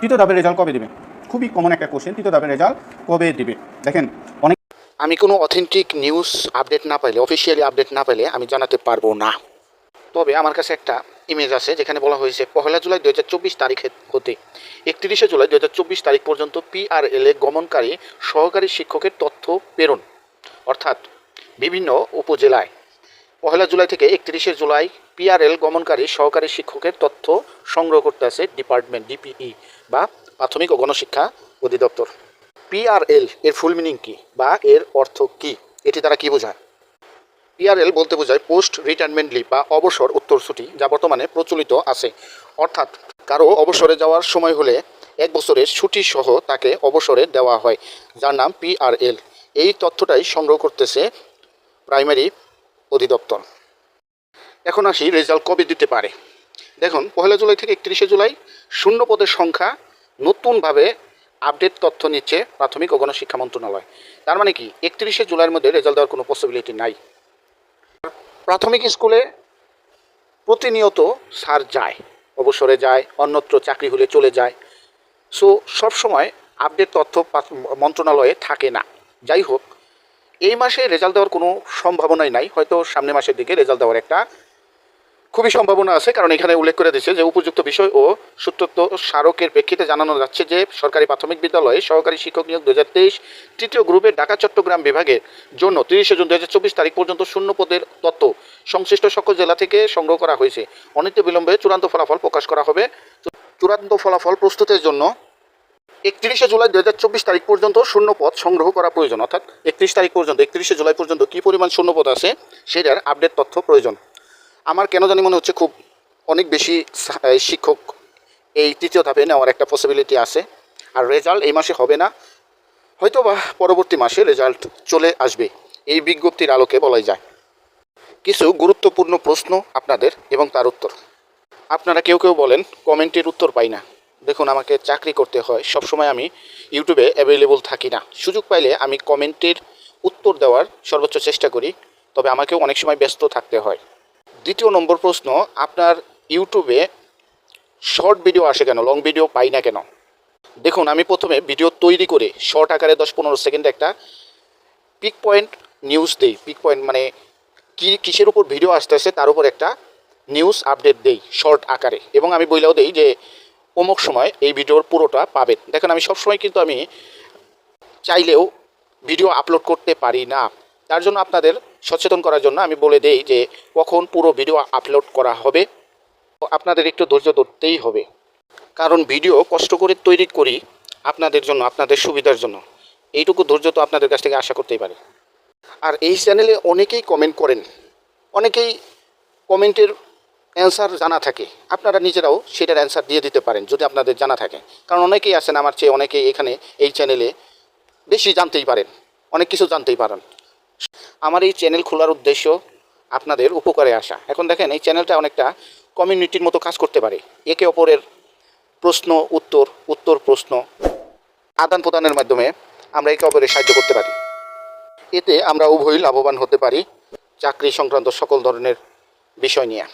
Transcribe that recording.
তৃতীয় ধাপের রেজাল্ট কবে দেবে? খুবই কমন একটা কোশ্চেন তৃতীয় ধাপের রেজাল্ট কবে দেবে? দেখেন, অনেক আমি কোনো অথেন্টিক নিউজ আপডেট না পাইলে অফিসিয়ালি আপডেট না পাইলে আমি জানাতে পারব না। তবে আমার কাছে একটা ইমেজ আছে, যেখানে বলা হয়েছে, পহেলা জুলাই দুহাজার চব্বিশ তারিখ হতে, একত্রিশে জুলাই দু হাজার চব্বিশ তারিখ পর্যন্ত পিআরএল এ গমনকারী সহকারী শিক্ষকের তথ্য প্রেরণ, অর্থাৎ বিভিন্ন উপজেলায় পহেলা জুলাই থেকে একত্রিশে জুলাই পিআরএল গমনকারী সহকারী শিক্ষকের তথ্য সংগ্রহ করতে আছে ডিপার্টমেন্ট ডিপিই বা প্রাথমিক ও গণশিক্ষা অধিদপ্তর। পিআরএল এর ফুল মিনিং কি বা এর অর্থ কি? এটি তারা কি বোঝায়? পিআরএল বলতে বোঝায় পোস্ট রিটায়ারমেন্ট লিভ বা অবসর উত্তরসূটি যা বর্তমানে প্রচলিত আছে। অর্থাৎ কারও অবসরে যাওয়ার সময় হলে এক বছরের ছুটি সহ তাকে অবসরে দেওয়া হয়, যার নাম পিআরএল। এই তথ্যটাই সংগ্রহ করতেছে প্রাইমারি অধিদপ্তর। এখন আসি রেজাল্ট কবে দিতে পারে। দেখুন, পহেলা জুলাই থেকে একত্রিশে জুলাই শূন্য পদের সংখ্যা নতুনভাবে আপডেট তথ্য নিচ্ছে প্রাথমিক ও গণশিক্ষা মন্ত্রণালয়। তার মানে কি, একত্রিশে জুলাইয়ের মধ্যে রেজাল্ট দেওয়ার কোনো পসিবিলিটি নাই। প্রাথমিক স্কুলে প্রতিনিয়ত স্যার যায়, অবসরে যায়, অন্যত্র চাকরি হলে চলে যায়। সো সবসময় আপডেট তথ্য মন্ত্রণালয়ে থাকে না। যাই হোক এই মাসে রেজাল্ট দেওয়ার কোনো সম্ভাবনাই নাই। হয়তো সামনের মাসের দিকে রেজাল্ট দেওয়ার একটা খুবই সম্ভাবনা আছে। কারণ এখানে উল্লেখ করে দিচ্ছে যে উপযুক্ত বিষয় ও সূত্রত্ব স্মারকের প্রেক্ষিতে জানানো যাচ্ছে যে সরকারি প্রাথমিক বিদ্যালয়ে সহকারী শিক্ষক নিয়োগ দু হাজার তেইশ, তৃতীয় গ্রুপে ঢাকা, চট্টগ্রাম বিভাগের জন্য তিরিশে জুন দু হাজার চব্বিশ তারিখ পর্যন্ত শূন্য পদের তথ্য সংশ্লিষ্ট সকল জেলা থেকে সংগ্রহ করা হয়েছে। অনিত্য বিলম্বে চূড়ান্ত ফলাফল প্রকাশ করা হবে। চূড়ান্ত ফলাফল প্রস্তুতের জন্য একত্রিশে জুলাই দু হাজার চব্বিশ তারিখ পর্যন্ত শূন্য পদ সংগ্রহ করা প্রয়োজন। অর্থাৎ একত্রিশ তারিখ পর্যন্ত, একত্রিশে জুলাই পর্যন্ত কী পরিমাণ শূন্য পদ আছে সেটার আপডেট তথ্য প্রয়োজন। আমার কেন জানি মনে হচ্ছে খুব অনেক বেশি শিক্ষক এই তৃতীয় ধাপে নেওয়ার একটা পসিবিলিটি আছে। আর রেজাল্ট এই মাসে হবে না। হয়তো বা পরবর্তী মাসে রেজাল্ট চলে আসবে। এই বিজ্ঞপ্তির আলোকে বলাই যায়। কিছু গুরুত্বপূর্ণ প্রশ্ন আপনাদের এবং তার উত্তর। আপনারা কেউ কেউ বলেন কমেন্টের উত্তর পাই না। দেখুন, আমাকে চাকরি করতে হয়। সবসময় আমি ইউটিউবে অ্যাভেলেবল থাকি না। সুযোগ পাইলে আমি কমেন্টের উত্তর দেওয়ার সর্বোচ্চ চেষ্টা করি, তবে আমাকেও অনেক সময় ব্যস্ত থাকতে হয়। দ্বিতীয় নম্বর প্রশ্ন, আপনার ইউটিউবে শর্ট ভিডিও আসে কেন? লং ভিডিও পাই না কেন? দেখুন, আমি প্রথমে ভিডিও তৈরি করে শর্ট আকারে দশ পনেরো সেকেন্ড একটা পিক পয়েন্ট নিউজ দেই। পিক পয়েন্ট মানে কি, কিসের উপর ভিডিও আসতেছে, তার উপর একটা নিউজ আপডেট দেই শর্ট আকারে। এবং আমি বইলেও দেই যে অমুক সময় এই ভিডিওর পুরোটা পাবেন। দেখেন আমি সবসময় কিন্তু আমি চাইলেও ভিডিও আপলোড করতে পারি না। তার জন্য আপনাদের সচেতন করার জন্য আমি বলে দেই যে কখন পুরো ভিডিও আপলোড করা হবে আপনাদের একটু ধৈর্য ধরতেই হবে। কারণ ভিডিও কষ্ট করে তৈরি করি আপনাদের জন্য, আপনাদের সুবিধার জন্য। এইটুকু ধৈর্য তো আপনাদের কাছ থেকে আশা করতেই পারে। আর এই চ্যানেলে অনেকেই কমেন্ট করেন। অনেকেই কমেন্টের অ্যান্সার জানা থাকে, আপনারা নিজেরাও সেটার অ্যান্সার দিয়ে দিতে পারেন, যদি আপনাদের জানা থাকে। কারণ অনেকেই আছেন আমার চেয়ে, অনেকেই এখানে এই চ্যানেলে বেশি জানতেই পারেন, অনেক কিছু জানতেই পারেন। আমার এই চ্যানেল খোলার উদ্দেশ্য আপনাদের উপকারে আসা। এখন দেখেন, এই চ্যানেলটা অনেকটা কমিউনিটির মতো কাজ করতে পারে। একে অপরের প্রশ্ন, উত্তর উত্তর প্রশ্ন, আদান প্রদানের মাধ্যমে আমরা একে অপরের সাহায্য করতে পারি। এতে আমরা উভয়ই লাভবান হতে পারি চাকরি সংক্রান্ত সকল ধরনের বিষয় নিয়ে।